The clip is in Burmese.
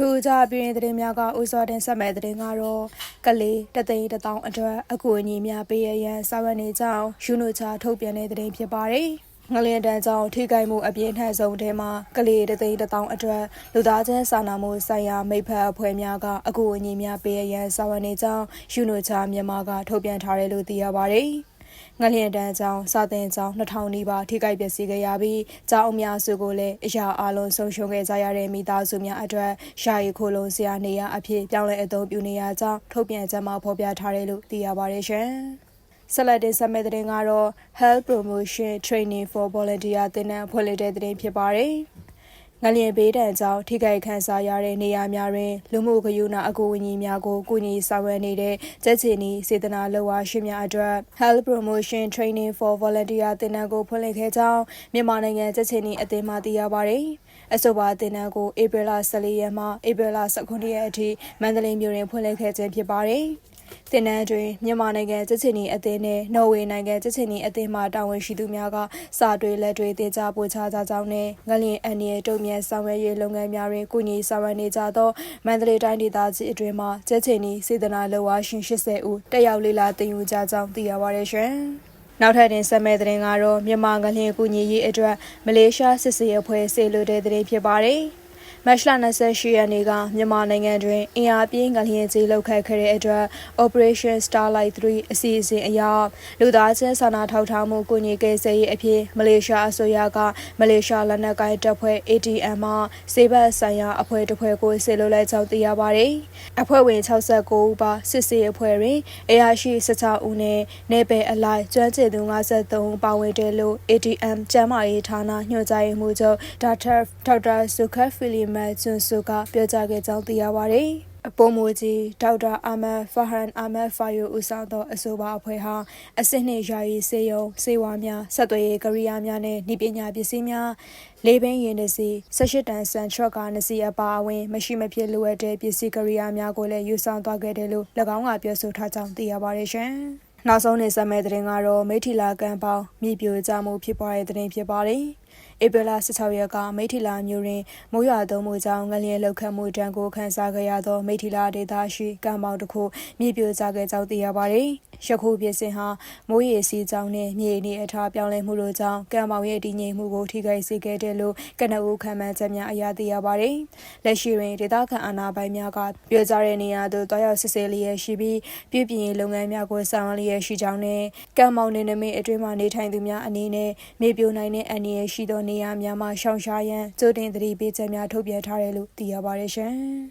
ထူးခြားပြည်ရင်သတင်းများကဥစောတင်ဆက်မဲ့သတင်းကတော့ကလေးတသိန်းတစ်တောင်အတွက်အကူအညီများပေးရရန်စာရွက်နေကြောင်းယူနိုချာထုတ်ပြန်တဲ့သတင်းဖြစ်ပါတယ်။ငလျင်တန်းကြောင့်ထိခိုက်မှုအပြင်းထန်ဆုံးထဲမှာကလေးတသိန်းတစ်တောင်အတွက်လူသားချင်းစာနာမှုဆိုင်ရာမိဖက်အဖွဲ့များကအကူအညီများပေးရရန်စာရွက်နေကြောင်းယူနိုချာမြန်မာကထုတ်ပြန်ထားတယ်လို့သိရပါတယ်။ ငလျင်တန်းကြောင့်စာသင်ကျောင်း2000နီးပါးထိခိုက်ပျက်စီးခဲ့ရပြီးကျောင်းအများစုကိုလည်းအရာအလုံးဆုံးရှုံးခဲ့ကြရတဲ့မိသားစုများအတွက်ရှာရီခိုလုံစရာနေရအဖြစ်ပြောင်းလဲအသုံးပြုနေရကြောင်းထုတ်ပြန်ချက်မှာဖော်ပြထားတယ်လို့သိရပါတယ်ရှင်။ဆက်လက်တင်ဆက်မယ့်သတင်းကတော့ Health Promotion Training for Volunteer တင်နန်းဖွင့်လှစ်တဲ့သတင်းဖြစ်ပါတယ်။ ငလျင်ဘေးဒဏ်ကြောင့်ထိခိုက်ခံစားရတဲ့နေရာများတွင်လူမှုဂရုဏာအကူအညီများကိုကူညီဆောင်ရွက်နေတဲ့ကျက်ချီနီစေတနာလှူအားရှင်များအတွက် Health Promotion Training for Volunteer တင်နန်းကိုဖွင့်လှစ်ခဲ့ကြောင်းမြန်မာနိုင်ငံကျက်ချီနီအသင်းမှသိရပါတယ်။အဆိုပါတင်နန်းကိုဧပြီလ14ရက်မှဧပြီလ19ရက်အထိမန္တလေးမြို့တွင်ဖွင့်လှစ်ခဲ့ခြင်းဖြစ်ပါတယ်။ တင်နန်းတွင်မြန်မာနိုင်ငံစစ်ချင်နီအသင်းနဲ့နော်ဝေနိုင်ငံစစ်ချင်နီအသင်းမှတာဝန်ရှိသူများကစာတွေလက်တွေတင်ကြပို့ချကြကြောင်းနဲ့ငလျင်အန်ရီတုံမြန်ဆောင်ရွက်ရေးလုပ်ငန်းများတွင်ကုညီဆောင်ရွက်နေကြသောမန္တလေးတိုင်းဒေသကြီးအတွင်းမှစစ်ချင်နီစေတနာလှဝါရှင်80ဦးတက်ရောက်လေ့လာသင်ယူကြကြောင်းသိရပါရရှင်။နောက်ထပ်တင်ဆက်မဲ့တဲ့တင်ကတော့မြန်မာငလျင်ကုညီရေးအတွက်မလေးရှားစစ်စေးအဖွဲ့ဆေလွှတ်တဲ့တဲ့ဖြစ်ပါတယ်။ မတ်လ28ရက်နေ့ကမြန်မာနိုင်ငံတွင်အင်အားပြင်းငလျင်ကြီးလောက်ခတ်ခဲ့တဲ့အတွက် Operation Starlight 3အစီအစဉ်အရလူသားချင်းစာနာထောက်ထားမှုကူညီကယ်ဆယ်ရေးအဖြစ်မလေးရှားအစိုးရကမလေးရှားလက်နက်ကိုင်တပ်ဖွဲ့ ATM မှစေဘတ်ဆိုင်ရာအဖွဲ့တစ်ဖွဲ့ကိုဆေလွှဲလိုက်ကြောင်းသိရပါတယ်။အဖွဲ့ဝင်69ဦးပါစစ်စေးအဖွဲ့တွင်အရာရှိ16ဦးနဲ့နေပယ်အလိုက်ကျွမ်းကျင်သူ53ဦးပါဝင်တယ်လို့ ATM ကျန်းမာရေးဌာနညွှန်ကြားရေးမှူးချုပ်ဒေါက်တာဒေါက်တာဆုခတ်ဖီလီမတ်ကျွန်းစုကပြောကြားခဲ့ကြောင်းသိရပါတယ်။အပေါ်မူကြီးဒေါက်တာအာမတ်ဖာဟန်အာမတ်ဖာယိုဦးဆောင်သောအဆိုပါအဖွဲ့ဟာအစစ်နှင့်ယာယီစေယုံစေဝါများဆက်သွယ်ရေးကရိယာများနဲ့ဤပညာပစ္စည်းများလေးဘင်းရင်တစီ18တန်ဆန်ထရက်ကနစီအပါအဝင်မရှိမဖြစ်လိုအပ်တဲ့ပစ္စည်းကရိယာများကိုလည်းယူဆောင်သွားခဲ့တယ်လို့၎င်းကပြောဆိုထားကြောင်းသိရပါတယ်ရှင်။ နောက်ဆုံးနေဆက်မဲ့တဲ့တင်ကတော့မိထီလာကန်ပေါင်းမြေပြိုကျမှုဖြစ်ပွားတဲ့တဲ့ဖြစ်ပါတယ်။ဧပြီလ16ရက်ကမိထီလာမြို့တွင်မိုးရွာသွန်းမှုကြောင့်ငလျင်လှုပ်ခတ်မှုတံကိုခန်းစားခဲ့ရသောမိထီလာဒေသရှိကမ်းပေါင်းတစ်ခုမြေပြိုကျခဲ့ကြောင်းသိရပါသည်။ ယခုဖြစ်စဉ်ဟာမိုးရေစီးကြောင်းနဲ့မြေအနေအထားပြောင်းလဲမှုတို့ကြောင့်ကမ်းပေါင်းရဲ့တည်ငြိမ်မှုကိုထိခိုက်စေခဲ့တယ်လို့ကနအူခံမှန်းချက်များအရသိရပါသည်။လက်ရှိတွင်ဒေသခံအာဏာပိုင်များကပြောကြားတဲ့နေရာသို့တွားရောက်စစ်ဆေးလျက်ရှိပြီးပြည်ပြင်းလုပ်ငန်းများကိုဆောင်ရွက်လျက်ရှိကြောင်းနဲ့ကမ်းပေါင်းနေနမိတ်အတွင်းမှနေထိုင်သူများအနေနဲ့မြေပြိုနိုင်တဲ့အန္တရာယ်ရှိသောနေရာများမှာရှောင်ရှားရန်ကြိုတင်သတိပေးချက်များထုတ်ပြန်ထားတယ်လို့သိရပါတယ်ရှင်။